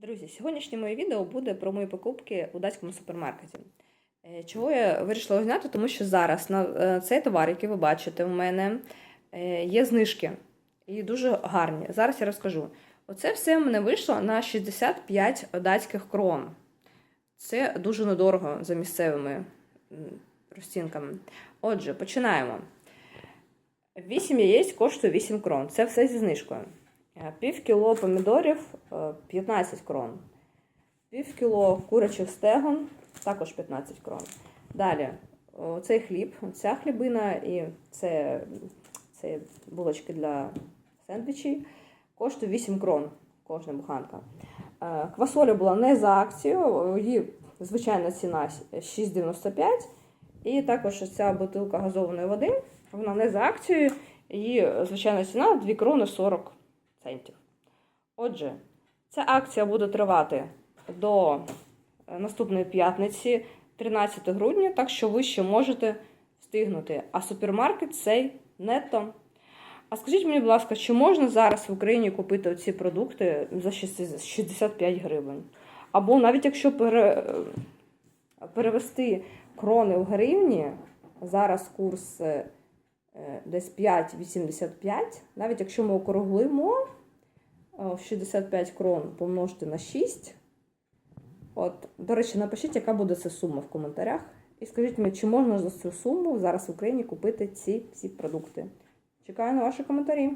Друзі, сьогоднішнє моє відео буде про мої покупки у датському супермаркеті. Е, Чого я вирішила зняти? Тому що зараз на е, цей товар, який ви бачите у мене, е, є знижки і дуже гарні. Зараз я розкажу. Оце все в мене вийшло на 65 датських крон. Це дуже недорого за місцевими розцінками. Отже, починаємо. 8 яєць коштує 8 крон. Це все зі знижкою. Е, Пів кіло помідорів е, 15 крон. Пів кіло курячих стегон також 15 крон. Далі, цей хліб, ця хлібина і це, це булочки для сендвічів коштує 8 крон кожна буханка. Е, Квасоля була не за акцію, її звичайна ціна 6,95. І також ця бутилка газованої води, вона не за акцією, її звичайна ціна 2 крони 40 центів. Отже, ця акція буде тривати до е, наступної п'ятниці, 13 грудня, так що ви ще можете встигнути. А супермаркет цей нетто. А скажіть мені, будь ласка, чи можна зараз в Україні купити ці продукти за 65 гривень? Або навіть якщо е, перевести крони в гривні, зараз курс е, десь 5,85, навіть якщо ми округлимо в 65 крон помножити на 6. От, до речі, напишіть, яка буде ця сума в коментарях. І скажіть мені, чи можна за цю суму зараз в Україні купити ці всі продукти. Чекаю на ваші коментарі.